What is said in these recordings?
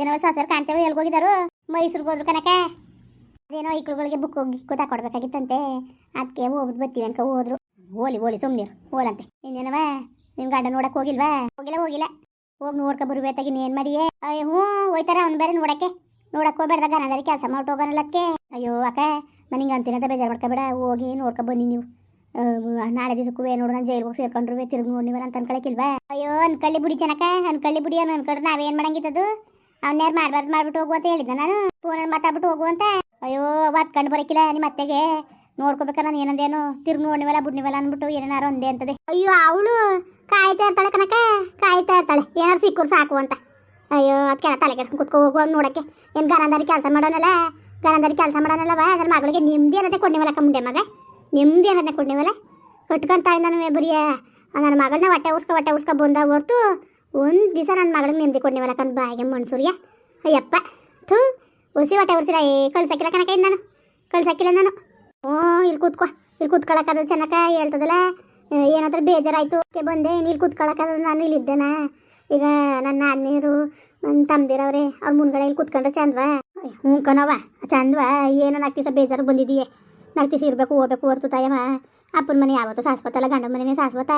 ಏನೋ ಸಸರ್ ಕಾಣ್ತೇವೆ ಎಲ್ಲಿ ಹೋಗಿದಾರು ಮೈಸೂರಿಗೆ ಹೋದ್ರು ಕನಕ ಅದೇನೋ ಇಕ್ಳುಗಳಿಗೆ ಬುಕ್ ಗಿಕ್ಕು ತಕೊಡ್ಬೇಕಾಗಿತ್ತಂತೆ ಅದಕ್ಕೆ ಹೋಗ್ಬಿಟ್ಟು ಬರ್ತೀವಿ ಅನ್ಕ, ಹೋದ್ರು. ಓಲಿ ಓಲಿ ಸುಮ್ನಿರು. ಹೋಲಂತೆ. ಇನ್ನೇನವ? ನಿಮ್ ಗಂಡ ನೋಡಕ್ ಹೋಗಿಲ್ವಾ? ಹೋಗಿಲ್ಲ ಹೋಗಿಲ್ಲ. ಹೋಗಿ ನೋಡ್ಕ ಬರ್ಬೇಕಾಗಿ ಏನ್ ಮಾಡಿಯೇ? ಅಯ್ಯ, ಹ್ಞೂ, ಹೋಯ್ತಾರ ಅವ್ನು ಬೇರೆ ನೋಡಕ್ಕೆ. ನೋಡಕ್ ಹೋಗ್ಬೇಡ್ದಾಗ ನಾದಾರಿ ಕೆಲಸ ಮಾಡ್ ಹೋಗೋನಲ್ಲಕ್ಕೆ ಅಯ್ಯೋ, ಅಕ್ಕ, ನನಗೆ ಅಂತಿನಂತ ಬೇಜಾರು ಮಾಡ್ಕೊಬೇಡ. ಹೋಗಿ ನೋಡ್ಕೊ ಬನ್ನಿ ನೀವು. ನಾಳೆ ದಿವಸಕ್ಕೂ ನೋಡು ನಾನು ಜೈಲ್ಗೆ ಹೋಗಿ ಸೇರ್ಕೊಂಡ್ರು, ತಿರುಗಿ ನೋಡಿ ಅಂತ ಅನ್ಕೊಳಕಿಲ್ವಾ? ಅಯ್ಯೋ, ಅನ್ಕಳ್ಳಿ ಬಿಡಿ ಚೆನ್ನಕ ಅನ್ಕಳ್ಳಿ ಬಿಡಿ ಅವ್ನು ಅನ್ಕೊಂಡ್ರೆ ನಾವೇನ್ ಮಾಡಂಗಿತ್ತದು? ಅವ್ನ್ಯಾರು ಮಾಡ್ಬಾರ್ದು ಮಾಡ್ಬಿಟ್ಟು ಹೋಗು ಅಂತ ಹೇಳಿದ್ದ ನಾನು. ಫೋನಲ್ಲಿ ಮಾತಾಡ್ಬಿಟ್ಟು ಹೋಗು ಅಂತ. ಅಯ್ಯೋ ಒತ್ಕೊಂಡು ಬರಕಿಲ್ಲ ನಿಮ್ಮ ಅತ್ತೆಗೆ. ನೋಡ್ಕೋಬೇಕ ನಾನು ಏನಂದೇನು. ತಿರ್ಗಿ ನೋಡಿವಲ್ಲ ಬುಡ್ನಿವಲ್ಲ ಅಂದ್ಬಿಟ್ಟು ಏನಾರು ಒಂದೇ ಅಂತದೆ. ಅಯ್ಯೋ, ಅವಳು ಕಾಯ್ತಾ ಇರ್ತಾಳೆ ಕನಕ ಕಾಯ್ತಾ ಇರ್ತಾಳೆ. ಏನಾರು ಸಿಕ್ಕರು ಸಾಕು ಅಂತ. ಅಯ್ಯೋ ಅದಕ್ಕೆ ತಲೆ ಕೆಡ್ಸ್ಕೊಂಡು ಕುತ್ಕೊ ಹೋಗುವ ನೋಡಕ್ಕೆ. ಏನು ಗನಂದಾರಿ ಕೆಲಸ ಮಾಡೋನಲ್ಲ? ಗನಂದಾರಿ ಕೆಲಸ ಮಾಡೋನಲ್ಲವ ಅದ್ರ ಮಗಳಿಗೆ ನಿಮ್ದಿ ಅನ್ನತ್ತೆ ಕೊಡ್ನಿವಲ್ಲ ಮುಂದೆ ಮಗ. ನಿಮ್ದಿ ಅನ್ನತ್ತೆ ಕೊಡ್ನಿವಲ್ಲ. ಕಟ್ಕೊಂತಾಳೆ ನಾನು ಬರೀ ನನ್ನ ಮಗಳನ್ನ ಹೊಟ್ಟೆ ಉರ್ಸ್ಕೊ ಹೊಟ್ಟೆ ಉರ್ಸ್ಕೊ ಬಂದ ಹೊರ್ತು ಒಂದು ದಿವಸ ನನ್ನ ಮಗಳಿಗೆ ನೆಮ್ಮದಿ ಕೊಡ್ನಿವಲ್ಲ ಕಂದು ಬಾಯಿಗೆ ಮನ್ಸೂರ್ಯ? ಅಯ್ಯಪ್ಪ, ಥೂ, ಹುಸಿ ಹೊಟ್ಟೆ ಉರ್ಸಿರ ಏ, ಕಳ್ಸಕ್ಕಿಲ್ಲ ಕನಕ ಇನ್ನು ನಾನು. ಕಳ್ಸಕ್ಕಿಲ್ಲ ನಾನು. ಓ ಇಲ್ಲಿ ಕೂತ್ಕೊ ಇಲ್ಲಿ ಕೂತ್ಕೊಳಕ್ಕದು ಚೆನ್ನಕ ಹೇಳ್ತದಲ್ಲ ಏನಾದ್ರೂ ಬೇಜಾರಾಯ್ತು, ಓಕೆ, ಬಂದೆ ಇಲ್ಲಿ ಕೂತ್ಕೊಳಕ್ಕದ ನಾನು ಇಲ್ಲಿದ್ದೇನ ಈಗ ನನ್ನ ಅಣ್ಣೀರು ನನ್ನ ತಮ್ದಿರವ್ರೆ ಅವ್ರ ಮುಂದ್ಗಡೆ ಇಲ್ಲಿ ಕೂತ್ಕೊಂಡ್ರೆ ಚಂದ್ವಾ? ಹ್ಞೂ ಕಣವ ಚಂದ್ವಾ, ಏನೋ ನಾಲ್ಕು ದಿವಸ ಬೇಜಾರು ಬಂದಿದೆಯೇ ನಾಲ್ಕು ದಿವಸ ಇರಬೇಕು ಹೋಗ್ಬೇಕು ಹೊರ್ತು ತಾಯಮ್ಮ. ಅಪ್ಪನ ಮನೆ ಯಾವತ್ತು ಶಾಶ್ವತ ಅಲ್ಲ ಗಂಡ ಮನೆನೇ ಶಾಶ್ವತ.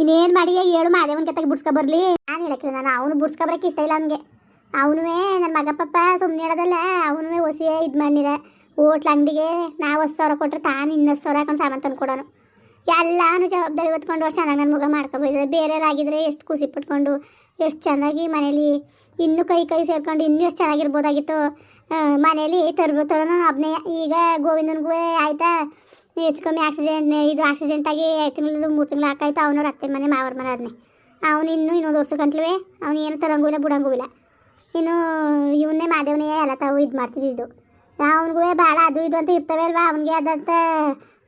ಇನ್ನೇನು ಮಾಡಿ ಏಳು ಮಾದೇವನ್ ಕತ್ತಾಗ ಬುಡ್ಸ್ಕ ಬರ್ಲಿ? ನಾನು ಹೇಳಕ್ಕಿಲ್ಲ ನಾನು ಅವನು ಬುಡ್ಸ್ಕ ಬರಕ್ಕೆ ಇಷ್ಟ ಇಲ್ಲ ಅವನಿಗೆ. ಅವನುವೇ ನನ್ನ ಮಗ ಪಪ್ಪ ಸುಮ್ಮನೆ ಹೇಳೋದಲ್ಲ, ಅವನುವೇ ಹೊಸಿಯೇ ಇದು ಮಾಡಿರ. ಹೋಟ್ಲ ಅಂಗಡಿಗೆ ನಾವು ಹತ್ತು ಸಾವಿರ ಕೊಟ್ರೆ ತಾನು ಇನ್ನೊಂದು ಸಾವಿರ ಹಾಕೊಂಡು ಸಾಮಾನು ತಂದು ಕೊಡೋನು. ಎಲ್ಲಾನು ಜವಾಬ್ದಾರಿ ಹೊತ್ಕೊಂಡು ಅಷ್ಟು ಚೆನ್ನಾಗಿ ನನ್ನ ಮಗ ಮಾಡ್ಕೊಬೋದು ಬೇರೆಯವರಾಗಿದ್ರೆ ಎಷ್ಟು ಖುಷಿ ಪಟ್ಕೊಂಡು, ಎಷ್ಟು ಚೆನ್ನಾಗಿ ಮನೇಲಿ ಇನ್ನೂ ಕೈ ಕೈ ಸೇರ್ಕೊಂಡು ಇನ್ನೂ ಎಷ್ಟು ಚೆನ್ನಾಗಿರ್ಬೋದಾಗಿತ್ತು. ಮನೇಲಿ ತರ್ಬೋ ತರೋನು ಒಬ್ಬನೇ ಈಗ ಗೋವಿಂದನಿಗೂ ಆಯ್ತಾ? ಹೆಚ್ಚು ಕಮ್ಮಿ ಆಕ್ಸಿಡೆಂಟ್ ಇದು ಆಕ್ಸಿಡೆಂಟ್ ಆಗಿ ಎರಡು ತಿಂಗಳು ಮೂರು ತಿಂಗಳು ಹಾಕಾಯ್ತು, ಅವನವ್ರ ಅತ್ತೆ ಮನೆ ಮಾವರ ಮನೆ ಅದನ್ನೇ ಅವನು ಇನ್ನೂ ಇನ್ನೊಂದು ವರ್ಷ ಗಂಟ್ಲುವೆ ಅವನು ಏನು ತರಂಗೂ ಇಲ್ಲ, ಬಿಡಂಗೂ ಇಲ್ಲ. ಇನ್ನು ಇವನ್ನೇ ಮಾದೇವನೇ ಎಲ್ಲ ತಾವು ಇದು ಮಾಡ್ತಿದ್ದು ಅವನಿಗೂ ಭಾಳ ಅದು ಇದು ಅಂತ ಇರ್ತವೆ ಅಲ್ವಾ, ಅವನಿಗೆ ಆದಂಥ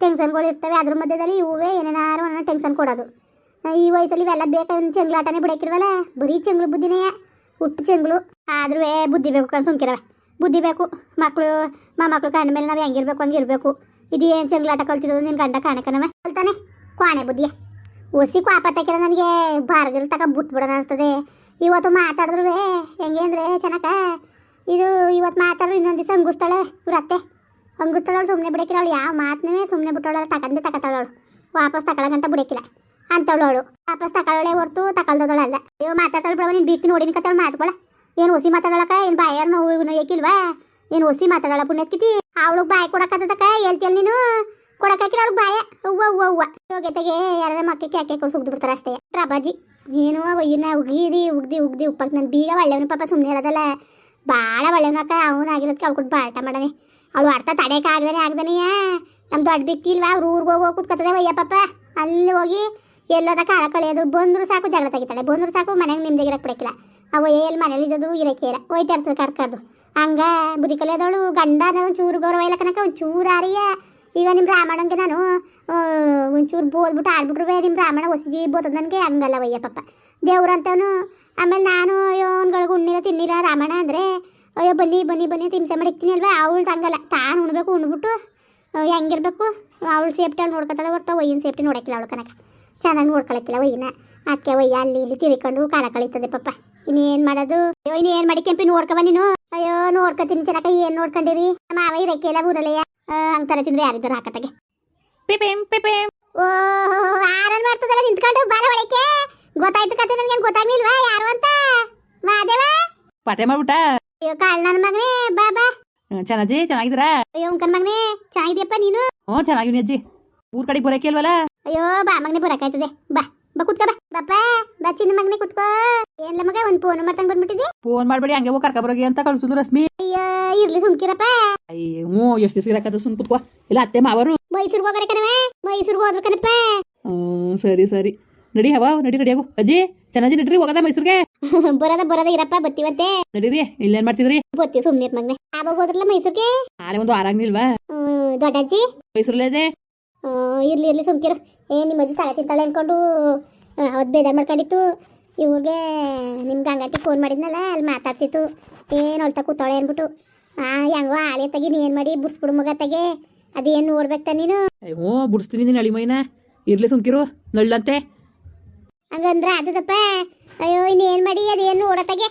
ಟೆನ್ಷನ್ಗಳು ಇರ್ತವೆ. ಅದ್ರ ಮಧ್ಯದಲ್ಲಿ ಇವೇ ಏನೇನಾರು ಒಂದೊಂದು ಟೆನ್ಷನ್ ಕೊಡೋದು. ಈ ವಯಸ್ಸಲ್ಲಿ ಇವೆಲ್ಲ ಬೇಕಾದ್ರೆ ಚೆಂಗ್ಲಾಟನೇ ಬಿಡಕ್ಕಿಲ್ವಲ್ಲ? ಬರೀ ಚೆಂಗ್ಳು ಬುದ್ಧಿನೇ ಹುಟ್ಟು ಚೆಂಗ್ಳು. ಆದ್ರೂ ಬುದ್ಧಿ ಬೇಕು ಸುಮ್ಕಿರವೆ ಬುದ್ಧಿ ಬೇಕು ಮಕ್ಕಳು ಮಕ್ಕಳು ಕಂಡ ಮೇಲೆ ನಾವು ಹೆಂಗಿರ್ಬೇಕು, ಹಂಗಿರ್ಬೇಕು. ಇದು ಏನು ಚಂಗ್ಲಾಟ ಕಲ್ತಿರೋದು? ನಿನ್ನ ಗಂಡ ಕಾಣಕನವ? ಕಲ್ತಾನೆ. ಕ್ವಾಣೆ ಬುದ್ಧಿಯ. ಒಸಿ ಕ್ವಾಪ ತಕ್ಕಿರ ನನಗೆ ಬಾರ್ಗಿಲ್ ತಕ ಬಿಟ್ಬಿಡೋಣ ಅನ್ಸ್ತದೆ. ಇವತ್ತು ಮಾತಾಡಿದ್ರು ಹೆಂಗೆ ಅಂದರೆ ಚೆನ್ನಕ ಇದು ಇವತ್ತು ಮಾತಾಡ್ರು ಇನ್ನೊಂದು ದಿವಸ ಹಂಗುಸ್ತಾಳೆ ಇವ್ರ ಅತ್ತೆ. ಹಂಗುಸ್ತಾಳವಳು ಸುಮ್ಮನೆ ಬಿಡಕ್ಕಿಲ್ಲ ಅವಳು ಯಾವ ಮಾತನೇ ಸುಮ್ಮನೆ ಬಿಟ್ಟವಳು ತಕಂದೆ ತಕತಾಳವಳು ವಾಪಸ್ ತಗೊಳಗಂತ ಅಂತವಳು ಅವಳು. ವಾಪಸ್ ತಗೊಳ್ಳಳೆ ಹೊರ್ತು ಅಲ್ಲ. ಅಯ್ಯೋ, ಮಾತಾಡ್ತಾಳೆ ಬಿಡವ, ನೀನು ಬೀಕ್ ನೋಡಿನ ಕತ್ತಾಳು ಮಾತುಗಳ ಏನು ಒಸಿ ಮಾತಾಡಳಕ ಏನು ಬಾಯಾರ ನೋವು ಏಕಿಲ್ವಾ ಏನು ಹೊಸಿ ಮಾತಾಡೋಳ ಪುಣ್ಯತ್ಕಿತಿ ಅವಳು ಬಾಯಿ ಕೊಡಕತ್ತದಕ್ಕ ಹೇಳ್ತಿಯಲ್ ನೀನು? ಕೊಡಕ್ಕಾಕಿಲ್ಲ ಅವಳು ಬಾಯ. ಅವ್ವ ಅವ್ವ ಹೂವ ಯೋಗ್ಯತೆಗೆ ಯಾರ ಮಕ್ಕಳು ಕ್ಯಾಕೆ ಕೊಡ್ಸಿ ಸುಗ್ದು ಬಿಡ್ತಾರೆ ಅಷ್ಟೇ. ಪ್ರಭಾಜಿ ಏನು ಇನ್ನ ಉಗಿದಿ ಉಗ್ದಿ ಉಗ್ದಿ ಉಪ್ಪಕ್ಕೆ ನನ್ನ ಬೀಗ ಒಳ್ಳೆವನ ಪಾಪ ಸುಮ್ಮನೆ ಹೇಳೋದಲ್ಲ. ಭಾಳ ಒಳ್ಳೆಯವನಕ್ಕ ಅವನಾಗಿರೋದಕ್ಕೆ ಅವ್ಳು ಕೊಟ್ಟು ಬಾಟ ಮಾಡನೆ ಅವಳು ಅರ್ಥ ತಡೆಯಕ್ಕೆ ಆಗ್ದಾನೆ, ಆಗದಾನೆಯ. ನಮ್ಮ ದೊಡ್ಡ ಬಿಕ್ಕಿ ಇಲ್ವಾ, ಅವ್ರು ಊರಿಗೆ ಹೋಗಿ ಹೋಗಿ ಒಯ್ಯ ಪಾಪ. ಅಲ್ಲಿ ಹೋಗಿ ಎಲ್ಲೋದ ಕಾಲ ಕಳೆಯೋದು, ಬಂದ್ರು ಸಾಕು ಜಗಳ ತೆಗಿತಾಳೆ. ಬಂದ್ರು ಸಾಕು ಮನೆಗೆ ನಿಮ್ದಿಗಿರಕ್ಕೆ ಬಿಡಕ್ಕಿಲ್ಲ. ಅವ ಎಲ್ಲಿ ಮನೇಲಿ ಇದ್ದದು ಇರಕ್ಕೆ ಹೋಯ್ತಾ ಇರ್ತದೆ ಕಡ್ಕಡ್ದು ಹಂಗ ಬುದ್ಧಿ ಕಲಿಯೋದವಳು ಗಂಡ ಚೂರು ಗೌರವ ಇಲ್ಲ ಕನಕ ಒಂದು ಚೂರು ಆರಿಯ ಈಗ ನಿಮ್ಮ ರಾಮಣ್ಣಂಗೆ ನಾನು ಒಂಚೂರು ಬೋದ್ಬಿಟ್ಟು ಆಡ್ಬಿಟ್ರು ನಿಮ್ಮ ರಾಮಣ್ಣ ಹೊಸಜಿ ಬೋತದ ನನಗೆ? ಹಂಗಲ್ಲ ವಯ್ಯ ಪಾಪ. ದೇವ್ರಂತವನು ಆಮೇಲೆ ನಾನು, ಅಯ್ಯೋ ಅವ್ನ್ಗಳ್ಗೆ ಉಣ್ಣಿಲ್ಲ ತಿನ್ನಿಲ್ಲ ರಾಮಣ್ಣ ಅಂದರೆ, ಅಯ್ಯೋ, ಬನ್ನಿ ಬನ್ನಿ ಬನ್ನಿ ತಿಂಸೆ ಮಾಡಿಕ್ತೀನಿ ಅಲ್ವಾ? ಅವಳು ಹಂಗಲ್ಲ. ತಾನು ಉಣ್ಬೇಕು, ಉಣ್ಬಿಟ್ಟು ಹೆಂಗಿರ್ಬೇಕು? ಅವಳು ಸೇಫ್ಟಿ ಅವ್ಳು ನೋಡ್ಕೊತಾಳೆ ಹೊರ್ತು ಒಯ್ಯಿನ ಸೇಫ್ಟಿ ನೋಡಕ್ಕಿಲ್ಲ ಅವಳು ಕನಕ ಚೆನ್ನಾಗಿ ನೋಡ್ಕೊಳಕ್ಕಿಲ್ಲ ಒಯ್ಯಿನ ಅದಕ್ಕೆ ಒಯ್ಯ ಅಲ್ಲಿ ಇಲ್ಲಿ ತಿರ್ಕೊಂಡು ಕಾಲ ಕಳೀತದೆ ಪಾಪ. ಇನ್ನೇನು ಮಾಡೋದು? ಅಯ್ಯೋ, ಇನ್ನೇನು ಮಾಡಿ ಕೆಂಪಿ ನೋಡ್ಕವ ನೀನು. ಅಯ್ಯೋ ನೋಡ್ಕೊತೀನಿ ಚೆನ್ನಕ ಏನು ನೋಡ್ಕೊಂಡಿರಿ? ಮಾವ ಇರಕ್ಕೆ ಇಲ್ಲ ಊರಲ್ಲಯ್ಯ ಹಂಗ್ತಾರೆ ತಿಂದ್ರೆ ಯಾರಿದ್ದಾರೆ ಹಾಕತ್ತಾಗೆ? ಪಿಪಿಂ ಪಿಪಿಂ. ಓ ಆರನ್ ಮಾಡ್ತದಲ್ಲ ನಿಂತ್ಕೊಂಡು ಬಾಲ ಒಳಕ್ಕೆ ಗೊತ್ತಾಯ್ತು ಕತೆ ನನಗೆ ಗೊತ್ತಾಗ್ಲಿಲ್ವಾ? ಯಾರು ಅಂತ? ಮಾದೇವ? ಪಾತೆ ಮಾಡ್ಬಿಟ್ಟ? ಅಯ್ಯೋ ಕಾಲ್ ನನ್ನ ಮಗನೇ ಬಾ ಬಾ. ಚೆನ್ನಾಜಿ ಚೆನ್ನಾಗಿದ್ದೀರಾ? ಅಯ್ಯೋ ಅಂಕನ್ ಮಗನೇ ಚೆನ್ನಾಗಿದ್ಯಪ್ಪ ನೀನು? ಹ್ಞೂ ಚೆನ್ನಾಗಿದ್ದೀನಿ ಅಜ್ಜಿ. ಊರ್ ಕಡೆಗೆ ಬರೋಕೆ ಅಲ್ವಲ್ಲ ಅಯ್ಯೋ ಬಾ ಮಗನೇ ಬರಕಾಯ್ತದೆ. ಬಾ ಬಾ ಕುತ್ಕೋ ಬಾ. ಬಾಪ ಬಾ ಚಿನ್ನ ಮಗನೇ ಕುತ್ಕೋ. ಏನ್ಲ ಮಗ ಒಂದ್ ಫೋನ್ ಮಾಡ್ತಂಗ್ ಬಂದ್ಬಿಟ್ಟಿದಿ? ಫೋನ್ ಮಾಡ್ಬೇಡಿ ಹಂಗೆ ಹೋಗಿ ಕರ್ಕೊಬರೋಗಿ ಅಂತ ಕಳ್ಸುದು ರಶ್ಮಿ. ಅಯ್ಯೋ ಇರ್ಲಿ ಸುಮ್ಕಿರಪ್ಪ. ಅಯ್ಯೋ ಹ್ಞೂ ಎಷ್ಟು ದಿವಸ ಇರಕದ ಸುಮ್ ಕುತ್ಕೋ. ಇಲ್ಲ ಅತ್ತೆ ಮಾವರು. ಮೈಸೂರ್ಗೆ ಹೋಗ್ರೆ ಕಣವೆ ಮೈಸೂರ್ಗೆ ಹೋದ್ರ ಕಣಪ್ಪ. ಹ್ಞೂ ಸರಿ ಸರಿ. ನಡಿ ಹವಾ ನಡಿ ರೆಡಿ ಆಗು ಅಜ್ಜಿ ಚೆನ್ನಾಗಿ ನಡ್ರಿ ಹೋಗದ ಮೈಸೂರಿಗೆ? ಬರೋದ ಬರೋದ ಇರಪ್ಪ ಬತ್ತಿವತ್ತೆ ನಡೀರಿ ಇಲ್ಲೇನ್ ಮಾಡ್ತಿದ್ರಿ? ಬತ್ತಿ ಸುಮ್ನೆ ಮಗ್ನೆ. ಆವಾಗ ಹೋದ್ರಲ್ಲ ಮೈಸೂರ್ಗೆ? ಆಲೆ ಒಂದು ಆರಾಗ್ನಿಲ್ವಾ ಹ್ಮ್ ದೊಡ್ಡಜ್ಜಿ. ಮೈಸೂರ್ಲೇದೆ ಇರ್ಲಿ ಇರ್ಲಿ ಸುಮ್ಕಿರು. ಏ ನಿಮ್ಮ ಅಜ್ಜಿ ಸಾಲ ತಿಂತಾಳೆ ಅನ್ಕೊಂಡು ಅವತ್ತು ಬೇಜಾರು ಮಾಡ್ಕೊಂಡಿತ್ತು. ಇವ್ರಿಗೆ ನಿಮ್ಮ ಗಂಗಟ್ಟಿ ಫೋನ್ ಮಾಡಿದ್ನಲ್ಲ ಅಲ್ಲಿ ಮಾತಾಡ್ತಿತ್ತು. ಏನು ಅಳ್ತಾ ಕೂತಾಳೆ ಅಂದ್ಬಿಟ್ಟು. ಆ ಹೆಂಗೋ ಆಲೆ ತೆಗಿ ಏನು ಮಾಡಿ ಬುಡ್ಸ್ಬಿಡು ಮಗ ತಗೆ. ಅದೇನು ನೋಡ್ಬೇಕು ನೀನು? ಅಯ್ಯೋ ಬಿಡಿಸ್ತೀನಿ ನೀನು ಅಳಿಮೈನ. ಇರ್ಲಿ ಸುಮ್ಕಿರು ನಳ್ಳಂತೆ. ಹಂಗಂದ್ರೆ ಅದದಪ್ಪ ಅಯ್ಯೋ ಇನ್ನೇನು ಮಾಡಿ ಅದೇನು ನೋಡತ್ತಾಗೆ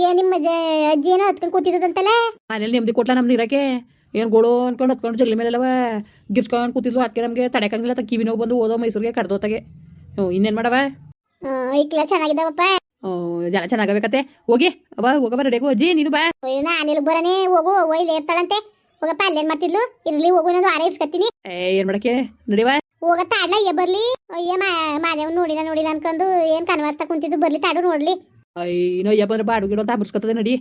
ಏನು ನಿಮ್ಮ ಅಜ್ಜ- ಏನೋ ಹತ್ಕೊಂಡು ಕೂತಿದ್ದದಂತಲ್ಲ? ಮನೇಲಿ ನೆಮ್ಮದಿ ಕೊಟ್ಲ ನಮ್ದು ಇರಕ್ಕೆ. ಏನು ಗೋಳು ಅನ್ಕೊಂಡು ಹತ್ಕೊಂಡು ಜಗಲಿ ಮೇಲೆಲ್ಲವ. ಗಿರ್ಸ್ಕೊಂಡು ಕೂತಿದ್ಲು ಅದಕ್ಕೆ ನಮಗೆ ತಡೆಕಂಗಿಲ್ಲ ಕಿವಿ ನೋವು ಬಂದು ಓದೋ ಮೈಸೂರಿಗೆ ಕಡ್ದೋತಾಗೆ ಇನ್ನೇನು ಮಾಡವ? ಐಕ್ಲ ಚೆನ್ನಾಗಿದ್ದಾವಪ್ಪ. ಜನ ಚೆನ್ನಾಗಬೇಕತ್ತೆ ಹೋಗಿ ಅವಾ ಹೋಗ ಬರ ರೆಡಿಯಾಗು ಅಜ್ಜಿ ನೀನು ಬಾ. ಇಲ್ಲಿ ಬರನೆ ಹೋಗು ಒಯ್ಲೆ ಇರ್ತಾಳಂತೆ. ಹೋಗಪ್ಪ ಅಲ್ಲೇನ್ ಮಾಡ್ತಿದ್ಲು? ಇರ್ಲಿ ಹೋಗು ನಾನು ಆರೈಸ್ಕತ್ತೀನಿ ಏನ್ ಏ ಏನು ಮಾಡಕ್ಕೆ? ನಡಿವಾ ಹೋಗ ತಾಡ್ಲ ಏ ಬರ್ಲಿ. ಅಯ್ಯ ಮಾದೇವ್ ನೋಡಿಲ್ಲ ನೋಡಿಲ್ಲ ಅನ್ಕೊಂಡು ಏನ್ ಕನ್ವರ್ಸ್ತಾ ಕುಂತಿದ್ದು ಬರ್ಲಿ ತಾಡು ನೋಡ್ಲಿ. ಅಯ್ಯೋ ಯಾ ಬಂದ್ರೆ ಬಾಡು ಗಿಡ ಅಂತ ಹಬ್ಬಿಸ್ಕೊತದೆ ನಡಿ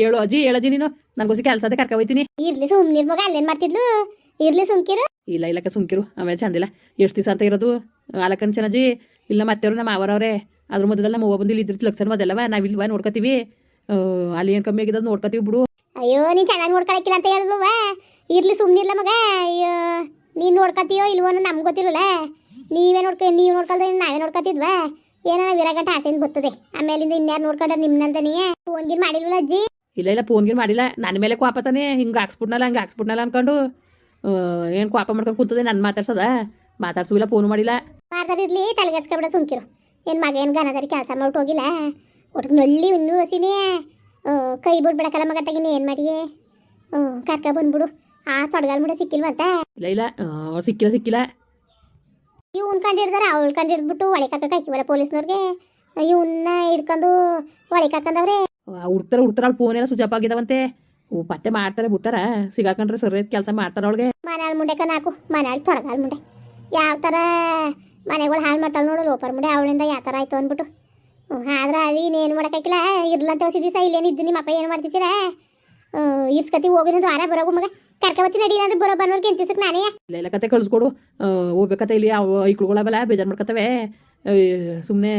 ಹೇಳು ಅಜ್ಜಿ ಹೇಳಜ್ಜಿ ನೀನು. ನಂಗೋಸಿ ಕೆಲಸ ಅದೇ ಕರ್ಕ ಹೋಯ್ತೀನಿ. ಇರ್ಲಿ ಸುಮ್ನಿರ್ ಮಗ ಅಲ್ಲೇನ್ ಮಾಡ್ತಿದ್ಲು? ಇರ್ಲಿ ಸುಮ್ಕಿರು. ಇಲ್ಲ ಇಲ್ಲಕ್ಕ ಸುಮ್ಕಿರು. ಆಮೇಲೆ ಚಂದಿಲ್ಲ. ಎಷ್ಟು ದಿವಸ ಅಂತ ಇರೋದು? ಅಲಕ್ಕನ್ ಚೆನ್ನಜ್ಜಿ ಇಲ್ಲ ಮತ್ತೆ ನಮ್ಮ ಮಾವರವ್ರೆ ಅದ್ರ ಮಧ್ಯದಲ್ಲಿ ನಮ್ಮ ಬಂದಿಲ್ಲ ಇದ್ರ ಲಕ್ಷಣ ಮೊದಲವ ನಾವಿಲ್ವ ನೋಡ್ಕೊತೀವಿ. ಅಲ್ಲಿ ಏನು ಕಮ್ಮಿ ಆಗಿದ್ದು ನೋಡ್ಕೊತೀವಿ ಬಿಡು. ಅಯ್ಯೋ ನೀನು ಚೆನ್ನಾಗಿ ನೋಡ್ಕೊಳಕ್ಕಿಲ್ಲ ಅಂತ ಹೇಳಿದ್ವ ಇರ್ಲಿ ಸುಮ್ನಿರ್ಲ ಮಗ. ಅಯ್ಯೋ ನೀನ್ ನೋಡ್ಕತೀಯೋ ಇಲ್ವೋ ನಮ್ಗೆ ಗೊತ್ತಿರಲ್ಲ. ನೀವೇ ನೋಡ್ಕ ನೀವು ನೋಡ್ಕೊಳ್ದ್ರೆ ನಾವೇ ನೋಡ್ಕೊತಿದ್ವಾ? ಏನೋ ವಿರಾಗಂಟ ಆಸೆಯಿಂದ ಬರ್ತದೆ. ಆಮೇಲಿಂದ ಇನ್ಯಾರು ನೋಡ್ಕೊಂಡ್ರೆ ಫೋನ್ ಗೀನು ಮಾಡಿಲ್ವಲ್ಲ ಅಜ್ಜಿ? ಇಲ್ಲ ಇಲ್ಲ ಫೋನ್ ಗಿನ್ ಮಾಡಿಲ್ಲ. ನನ್ನ ಮೇಲೆ ಕೋಪ ತಾನೆ. ಹಿಂಗೆ ಹಾಕ್ಸ್ಬಿಟ್ನಲ್ಲ ಹಂಗೆ ಹಾಕ್ಸ್ಬಿಟ್ನಲ್ಲ ಅನ್ಕೊಂಡು. ಏನು ಕೋಪ ಮಾಡ್ಕೊಂಡು ಕೂತದೆ ನನ್ನ ಮಾತಾಡ್ಸದ? ಇಲ್ಲ ಫೋನ್ ಮಾಡಿಲ್ಲ. ಮಾಡ್ತಾರಿರ್ಲಿ ತಲೆಗೆಸ್ಕೊಬಿಡ ಸುಮ್ಕಿರು. ಏನು ಮಗ ಏನು ಗನದಾರಿ ಕೆಲಸ ಮಾಡ್ಬಿಟ್ಟು ಹೋಗಿಲ್ಲ? ಒಟ್ಟು ನಲ್ಲಿ ಇನ್ನೂ ಹಸಿನೇ. ಕೈ ಬಿಡ್ಬಿಡಕಲ್ಲ ಮಗ ತಗಿನಿ ಏನ್ ಮಾಡಿಯೇ? ಕರ್ಕ ಬಂದ್ಬಿಡು. ಆ ತೊಡಗಲ್ ಮುಡ ಮತ್ತೆ ಇಲ್ಲ ಇಲ್ಲ ಸಿಕ್ಕಿಲ್ಲ ಸಿಕ್ಕಿಲ್ಲ. ಸಿಕ್ಕಿಲ್ಲ ಕಂಡು ಕಂಡಿಡ್ದಾರ ಅವಳು ಕಂಡಿಡ್ಬಿಟ್ಟು ಒಳಗೆ ಕಾಕ ಕಾಯ್ಕಿವಲ್ಲ ಪೊಲೀಸ್ನವ್ರಿಗೆ. ಇವನ್ನ ಹಿಡ್ಕೊಂಡು ಒಳಗೆ ಕಾಕಂದವ್ರೆ ಹುಡ್ತಾರೆ ಹುಡ್ತಾರೆ ಅವ್ಳು ಫೋನ್ ಎಲ್ಲ ಸ್ವಿಚ್ ಆಫ್ ಆಗಿದಾವಂತೆ. ಓ ಪತ್ತೆ ಮಾಡ್ತಾರೆ ಬಿಟ್ಟಾರ. ಸಿಗಾಕೊಂಡ್ರೆ ಸರಿಯಾದ ಕೆಲಸ ಮಾಡ್ತಾರ ಅವಳಿಗೆ. ಮನಾಳ್ ಮುಂಡೆ ನಾಕು ಮನಾಳ್ ತೊಡಗಾಲ್ ಮುಂಡೆ. ಯಾವ ಥರ ಮನೆಗಳು ಹಾಳು ಮಾಡ್ತಾಳೆ ನೋಡು ಲೋಪರ್ ಮುಡಿ ಅವಳಿಂದ ಯಾವ ಥರ ಆಯ್ತು ಅಂದ್ಬಿಟ್ಟು. ಹ್ಮ್, ಆದ್ರೆ ಅಲ್ಲಿ ಇನ್ನೇನು ಮಾಡೋಕ್ಕಾಗಿಲ್ಲ ಇರ್ಲಂತ ಹೊಸ ದಿವಸ ಇಲ್ಲೇನು ಇದ್ದು ನಿಮ್ಮ ಅಪ್ಪ ಏನು ಮಾಡ್ತಿದ್ದೀರಾ ಇಸ್ಕತಿ ಹೋಗಿರೋದು ಆರ ಬರೋಗು ಮಗ. ಕರ್ಕೊಬತ್ತಿ ನಡಿ ಅಂದ್ರೆ ಬರೋ ಬನ್ನೋರ್ಗೆ ಎಂತಿಸಕ್ಕೆ ನಾನೇ. ಇಲ್ಲ ಇಲ್ಲ ಕತೆ ಕಳಿಸ್ಕೊಡು. ಹೋಗ್ಬೇಕತ್ತೆ ಇಲ್ಲಿ ಅವ ಐಕ್ಳುಗಳವೆಲ್ಲ ಬೇಜಾರು ಮಾಡ್ಕೊತವೆ ಸುಮ್ಮನೆ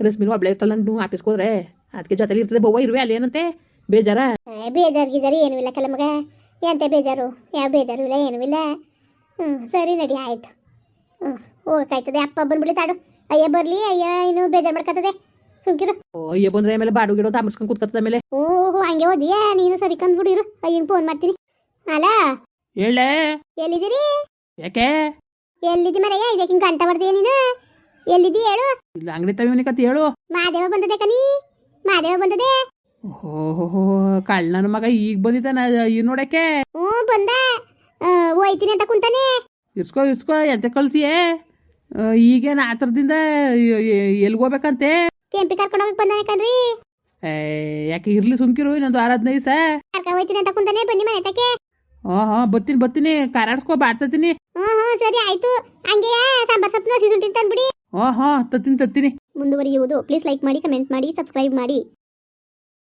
ರಶ್ಮಿನೂ ಒಬ್ಳೆ ಇರ್ತಲ್ಲ ನಾನು ಆಫೀಸ್ಗೆ ಹೋದ್ರೆ ಅದಕ್ಕೆ ಜೊತೆಲಿ ಇರ್ತದೆ ಬೊವ್ವ ಇರುವೆ ಅಲ್ಲಿ ಏನಂತೆ? ಬೇಜಾರ? ಬೇಜಾರು ಗೀಜಾರು ಏನೂ ಇಲ್ಲ ಕಲ ಮಗ. ಎಂತೆ ಬೇಜಾರು? ಯಾವ ಬೇಜಾರು ಇಲ್ಲ ಏನೂ ಇಲ್ಲ. ಹ್ಞೂ ಸರಿ ನಡಿ ಆಯ್ತು. ಹ್ಞೂ ಹೋಗಕ್ಕಾಯ್ತದೆ ಅಪ್ಪ ಬಂದ್ಬಿಡಿ ತಾಡು. ಅಯ್ಯ ಬರಲಿ ಅಯ್ಯ ಇನ್ನು ಬೇಜಾರ್ ಮಾಡ್ಕತ್ತದೆ. ಸುಮ್ಕಿರು. ಓ ಅಯ್ಯ ಬಂದ್ರೆ ಆಮೇಲೆ ಬಾಡು ಗಿಡೋ ತಾಮರ್ಸ್ಕೊಂಡು ಕೂತ್ಕತ್ತದ ಮೇಲೆ ಓಹೋ ಹಂಗೆ ಹೋದಿಯಾ? ನೀನು ಸರಿ ಕಂದ್ಬಿಡಿರು. ಅಯ್ಯಂಗೆ ಫೋನ್ ಮಾಡ್ತೀನಿ. ಅಲ್ಲ ಹೇಳೆ ಎಲ್ಲಿದ್ದೀರಿ? ಯಾಕೆ? ಎಲ್ಲಿದ್ದಿ ಮರಯ್ಯ? ಇದಕ್ಕೆ ಹಿಂಗೆ ಗಂಟ ಬರ್ತೀಯ ನೀನು? ಎಲ್ಲಿದ್ದಿ ಹೇಳು? ಇಲ್ಲ ಅಂಗಡಿ ತವಿವನಿ ಕತೆ ಹೇಳು. ಮಾದೇವ ಬಂದದೆ ಕನಿ ಮಾದೇವ ಬಂದದೆ? ಓಹೋ ಕಳ್ಳನ ಮಗ ಈಗ ಬಂದಿದ್ದಾನ ಈ ನೋಡಕ್ಕೆ. ಹ್ಞೂ ಬಂದ. ಹೋಯ್ತೀನಿ ಅಂತ ಕುಂತಾನೆ. ಇಸ್ಕೋ ಇಸ್ಕೋ ಎಂತ ಕಳ್ಸಿಯೇ? ಈಗೇನು ಆ ಥರದಿಂದ ಎಲ್ಗೆ ಹೋಗ್ಬೇಕಂತೆ ಕೆಂಪಿ ಕರ್ಕೊಂಡು ಹೋಗಕ್ ಬಂದಾನೆ ಕಣ್ರಿ. ಯಾಕೆ ಇರ್ಲಿ ಸುಮ್ಕಿರು ಇನ್ನೊಂದು ವಾರ ಹದಿನೈದು ಸಾ ಹೋಯ್ತೀನಿ ಅಂತ ಕುಂತಾನೆ ಬನ್ನಿ ಮನೆ ತಕ್ಕೆ ಹಾಂ ಹಾಂ ಬತ್ತೀನಿ ಬತ್ತೀನಿ ಕಾರಾಡ್ಸ್ಕೊ ಬಾಡ್ತೀನಿ ಹಾ ಹಾ ಸರಿ ಆಯ್ತು. ಹಂಗೆ ಸಾಂಬಾರ್ ಸೊಪ್ಪು ಹಸಿ ಶುಂಠಿ ತಂದ್ಬಿಡಿ. ಹಾಂ ಹಾಂ ತತ್ತೀನಿ ತತ್ತೀನಿ. ಮುಂದುವರಿಯುವುದು. ಪ್ಲೀಸ್ ಲೈಕ್ ಮಾಡಿ ಕಮೆಂಟ್ ಮಾಡಿ ಸಬ್ಸ್ಕ್ರೈಬ್ ಮಾಡಿ.